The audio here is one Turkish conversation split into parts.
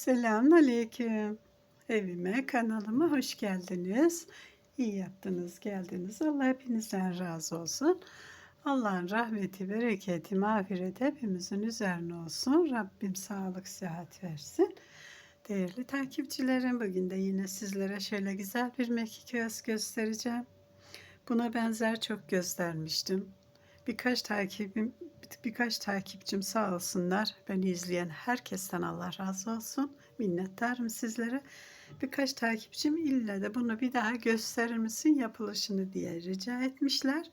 Selamünaleyküm. Evime, kanalıma hoş geldiniz. İyi yaptınız, geldiniz. Allah hepinizden razı olsun. Allah'ın rahmeti, bereketi, mağfireti hepimizin üzerine olsun. Rabbim sağlık, sıhhat versin. Değerli takipçilerim, bugün de yine sizlere şöyle güzel bir mekik öz göstereceğim. Buna benzer çok göstermiştim. Birkaç takibim, birkaç takipçim sağ olsunlar. Beni izleyen herkesten Allah razı olsun. Minnettarım sizlere. Birkaç takipçim illa da bunu bir daha gösterir misin yapılışını diye rica etmişler.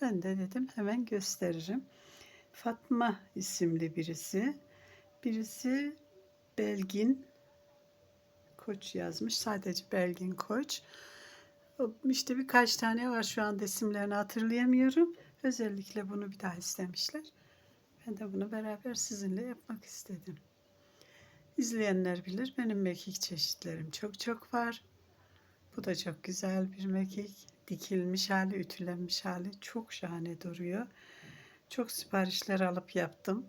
Ben de dedim hemen gösteririm. Fatma isimli birisi. Birisi Belgin Koç yazmış. Sadece Belgin Koç. İşte birkaç tane var şu anda isimlerini hatırlayamıyorum. Özellikle bunu bir daha istemişler. Ben de bunu beraber sizinle yapmak istedim. İzleyenler bilir benim mekik çeşitlerim çok çok var. Bu da çok güzel bir mekik. Dikilmiş hali, ütülenmiş hali çok şahane duruyor. Çok siparişler alıp yaptım.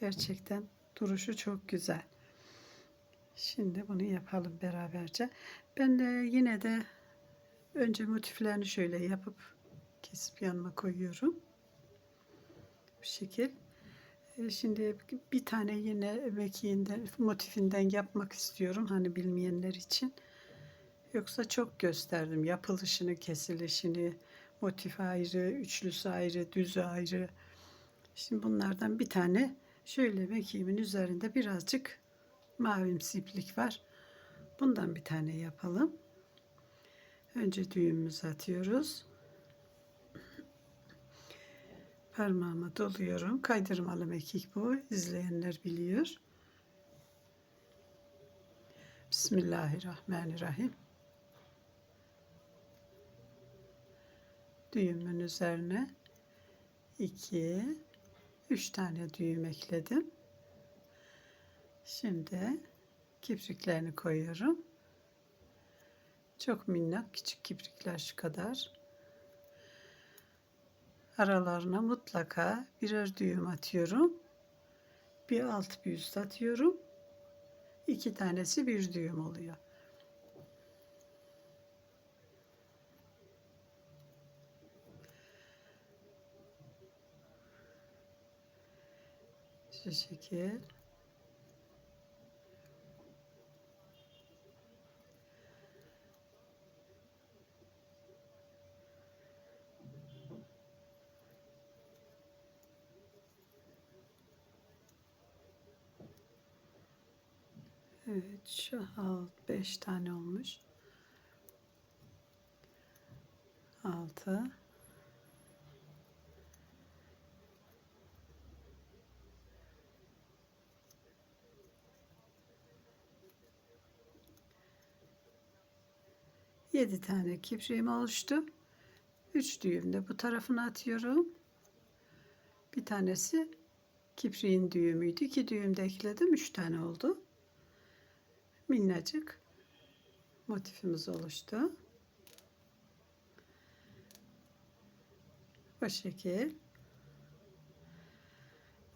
Gerçekten duruşu çok güzel. Şimdi bunu yapalım beraberce. Ben de yine de önce motiflerini şöyle yapıp kesip yanıma koyuyorum. Bu şekil. E, Şimdi bir tane yine mekiğinden, motifinden yapmak istiyorum. Hani bilmeyenler için. Yoksa çok gösterdim. Yapılışını, kesilişini, motif ayrı, üçlüsü ayrı, düzü ayrı. Şimdi bunlardan bir tane şöyle mekiğimin üzerinde birazcık mavimsi iplik var. Bundan bir tane yapalım. Önce düğümümüzü atıyoruz. Parmağıma doluyorum. Kaydırmalı mekik bu. İzleyenler biliyor. Bismillahirrahmanirrahim. Düğümün üzerine 2 3 tane düğüm ekledim. Şimdi kipriklerini koyuyorum. Çok minnak küçük kiprikler şu kadar. Aralarına mutlaka birer düğüm atıyorum. Bir alt bir üst atıyorum. İki tanesi bir düğüm oluyor. Şu şekil. Şu alt beş tane olmuş. Altı. Yedi tane kipriğim oluştu. Üç düğüm de bu tarafına atıyorum. Bir tanesi kipriğin düğümüydü. İki düğüm de ekledim. Üç tane oldu minnacık motifimiz oluştu. Bu şekil.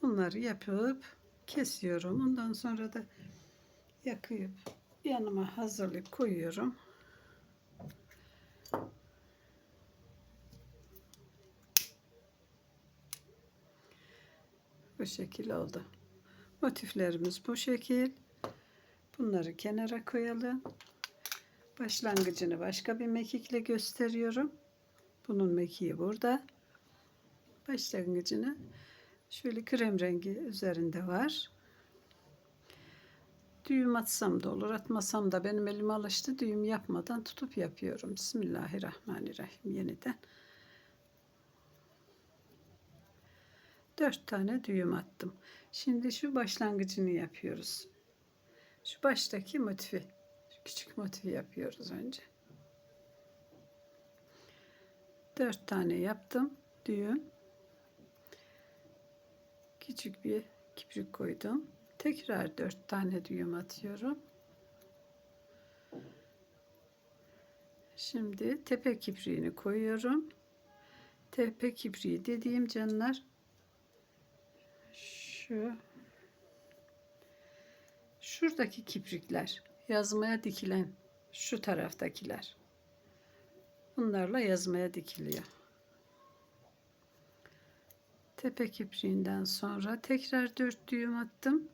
Bunları yapıp kesiyorum. Ondan sonra da yakıp yanıma hazırlayıp koyuyorum. Bu şekil oldu. Motiflerimiz bu şekil. Bunları kenara koyalım. Başlangıcını başka bir mekikle gösteriyorum. Bunun mekiği burada. Başlangıcını şöyle krem rengi üzerinde var. Düğüm atsam da olur, atmasam da benim elim alıştı. Düğüm yapmadan tutup yapıyorum. Bismillahirrahmanirrahim yeniden. Dört tane düğüm attım. Şimdi şu başlangıcını yapıyoruz. Şu baştaki motifi, şu küçük motifi yapıyoruz önce. Dört tane yaptım. Düğüm. Küçük bir kiprik koydum. Tekrar dört tane düğüm atıyorum. Şimdi tepe kipriğini koyuyorum. Tepe kipriği dediğim canlar şu Şuradaki kiprikler, yazmaya dikilen şu taraftakiler. Bunlarla yazmaya dikiliyor. Tepe kipriğinden sonra tekrar dört düğüm attım.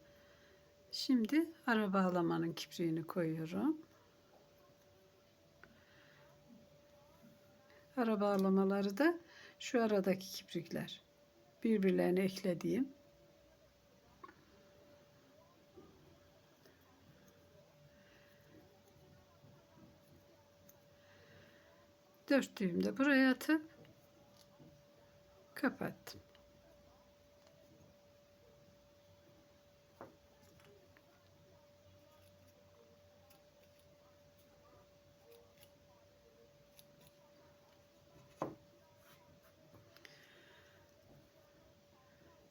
Şimdi ara bağlamanın kipriğini koyuyorum. Ara bağlamaları da şu aradaki kiprikler. Birbirlerine eklediğim. Dört düğüm de buraya atıp kapattım.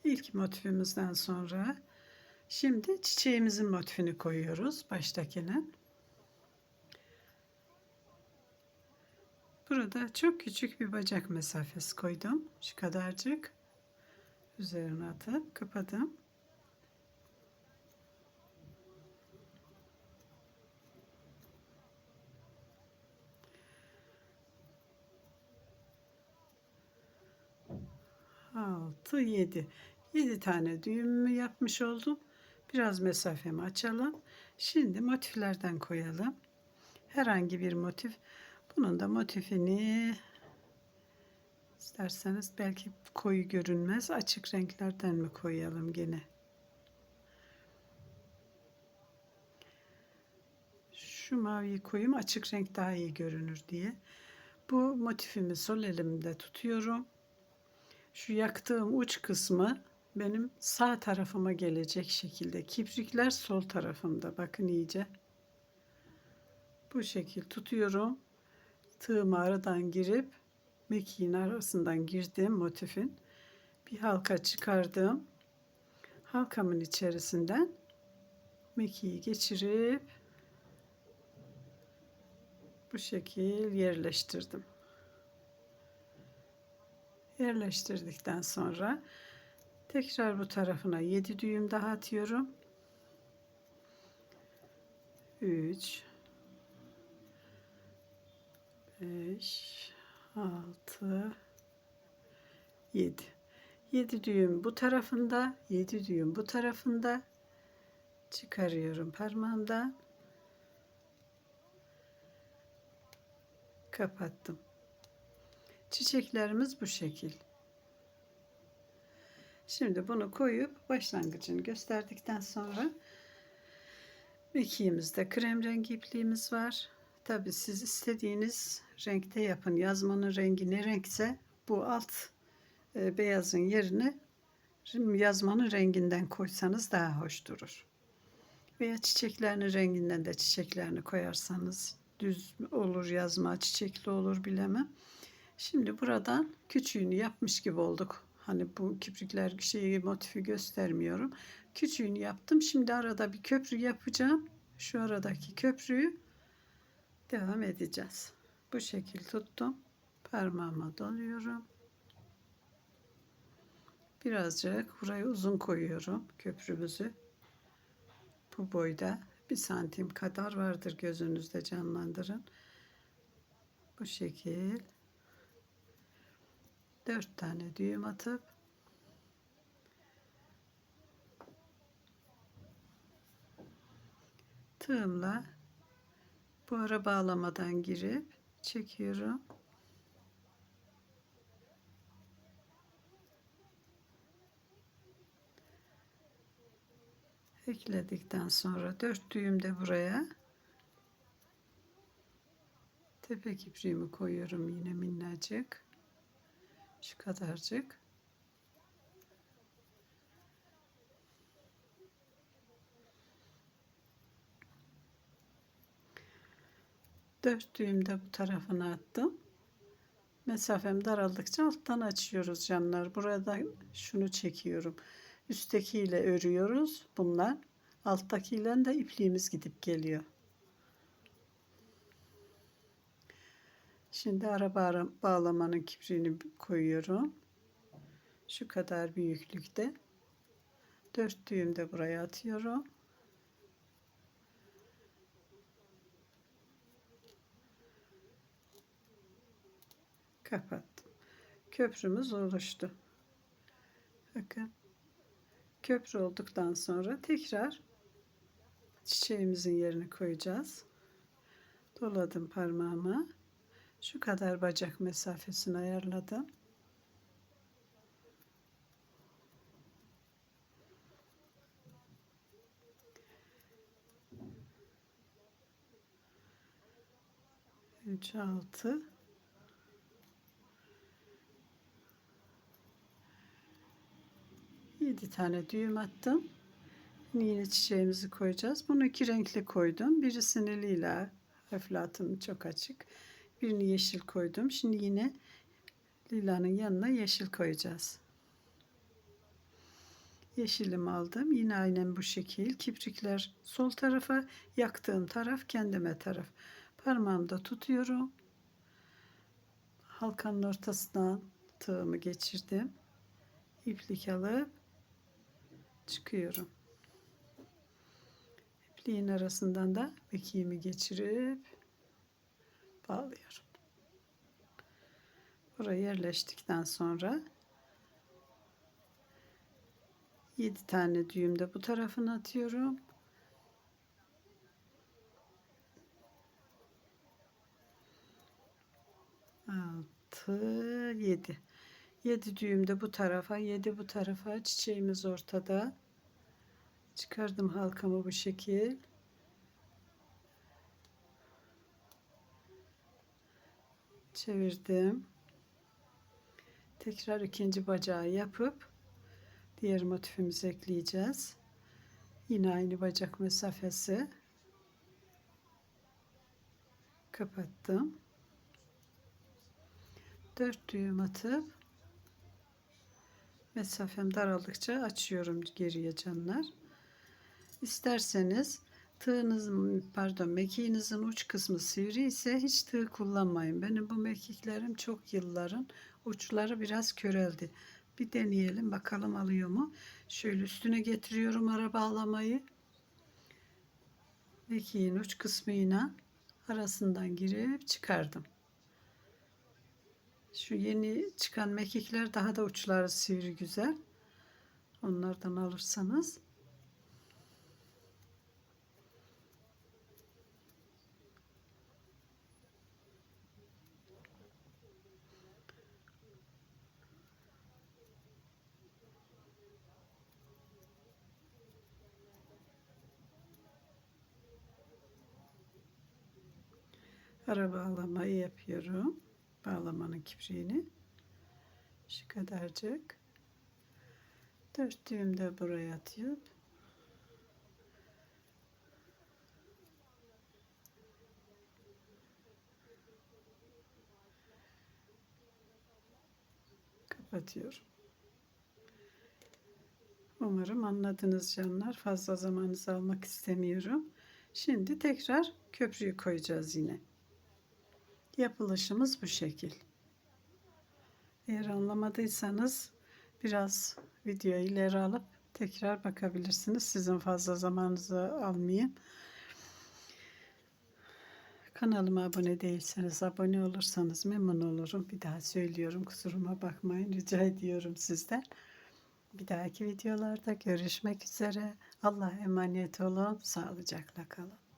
İlk motifimizden sonra şimdi çiçeğimizin motifini koyuyoruz baştakine. Burada çok küçük bir bacak mesafesi koydum. Şu kadarcık. Üzerine atıp kapadım. Altı, yedi. Yedi tane düğümümü yapmış oldum. Biraz mesafemi açalım. Şimdi motiflerden koyalım. Herhangi bir motif. Bunun da motifini isterseniz belki koyu görünmez. Açık renklerden mi koyalım gene? Şu maviyi koyayım açık renk daha iyi görünür diye. Bu motifimi sol elimde tutuyorum. Şu yaktığım uç kısmı benim sağ tarafıma gelecek şekilde. Kiprikler sol tarafımda. Bakın iyice. Bu şekil tutuyorum. Tığımı aradan girip mekiğin arasından girdim motifin. Bir halka çıkardım. Halkamın içerisinden mekiği geçirip bu şekil yerleştirdim. Yerleştirdikten sonra tekrar bu tarafına 7 düğüm daha atıyorum. 3 5 6 7 7 düğüm bu tarafında 7 düğüm bu tarafında. Çıkarıyorum parmağımdan. Kapattım. Çiçeklerimiz bu şekil. Şimdi bunu koyup başlangıcını gösterdikten sonra mekiğimizde krem rengi ipliğimiz var Tabi siz istediğiniz renkte yapın. Yazmanın rengi ne renkse bu alt e, beyazın yerine yazmanın renginden koysanız daha hoş durur. Veya çiçeklerinin renginden de çiçeklerini koyarsanız düz olur yazma, çiçekli olur bilemem. Şimdi buradan küçüğünü yapmış gibi olduk. Hani bu kiprikler şeyi motifi göstermiyorum. Küçüğünü yaptım. Şimdi arada bir köprü yapacağım. Şu aradaki köprüyü devam edeceğiz. Bu şekil tuttum. Parmağıma doluyorum. Birazcık burayı uzun koyuyorum köprümüzü. Bu boyda bir santim kadar vardır gözünüzde canlandırın. Bu şekil dört tane düğüm atıp tığımla bu ara bağlamadan girip çekiyorum. Ekledikten sonra dört düğüm de buraya. Tepe kipriğimi koyuyorum yine minnacık. Şu kadarcık Dört düğüm de bu tarafına attım. Mesafem daraldıkça alttan açıyoruz canlar. Burada şunu çekiyorum. Üsttekiyle örüyoruz. Bunlar alttakiyle de ipliğimiz gidip geliyor. Şimdi ara bağlamanın kipriğini koyuyorum. Şu kadar büyüklükte. Dört düğüm de buraya atıyorum. Kapattım. Köprümüz oluştu. Bakın. Köprü olduktan sonra tekrar çiçeğimizin yerine koyacağız. Doladım parmağımı. Şu kadar bacak mesafesini ayarladım. Üç, altı. Yedi tane düğüm attım. Yine çiçeğimizi koyacağız. Bunu iki renkli koydum. Birisini lila, eflatun çok açık. Birini yeşil koydum. Şimdi yine lilanın yanına yeşil koyacağız. Yeşilim aldım. Yine aynen bu şekil. Kiprikler sol tarafa, yaktığım taraf kendime taraf. Parmağımda tutuyorum. Halkanın ortasından tığımı geçirdim. İplik alıp çıkıyorum. İpliğin arasından da mekiğimi geçirip bağlıyorum. Buraya yerleştikten sonra 7 tane düğüm de bu tarafına atıyorum. Altı, yedi. Yedi düğüm de bu tarafa, yedi bu tarafa. Çiçeğimiz ortada. Çıkardım halkamı bu şekil. Çevirdim. Tekrar ikinci bacağı yapıp diğer motifimizi ekleyeceğiz. Yine aynı bacak mesafesi. Kapattım. Dört düğüm atıp mesafem daraldıkça açıyorum geriye canlar. İsterseniz tığınızın pardon mekiğinizin uç kısmı sivri ise hiç tığ kullanmayın. Benim bu mekiklerim çok yılların uçları biraz köreldi. Bir deneyelim bakalım alıyor mu? Şöyle üstüne getiriyorum ara bağlamayı. Mekiğin uç kısmıyla arasından girip çıkardım. Şu yeni çıkan mekikler daha da uçları sivri güzel. Onlardan alırsanız ara bağlamayı yapıyorum. Bağlamanın kipriğini. Şu kadarcık. Dört düğüm de buraya atıp kapatıyorum. Umarım anladınız canlar. Fazla zamanınızı almak istemiyorum. Şimdi tekrar köprüyü koyacağız yine. Yapılışımız bu şekil. Eğer anlamadıysanız biraz videoyu ileri alıp tekrar bakabilirsiniz. Sizin fazla zamanınızı almayayım. Kanalıma abone değilseniz abone olursanız memnun olurum. Bir daha söylüyorum kusuruma bakmayın rica ediyorum sizden. Bir dahaki videolarda görüşmek üzere. Allah'a emanet olun. Sağlıcakla kalın.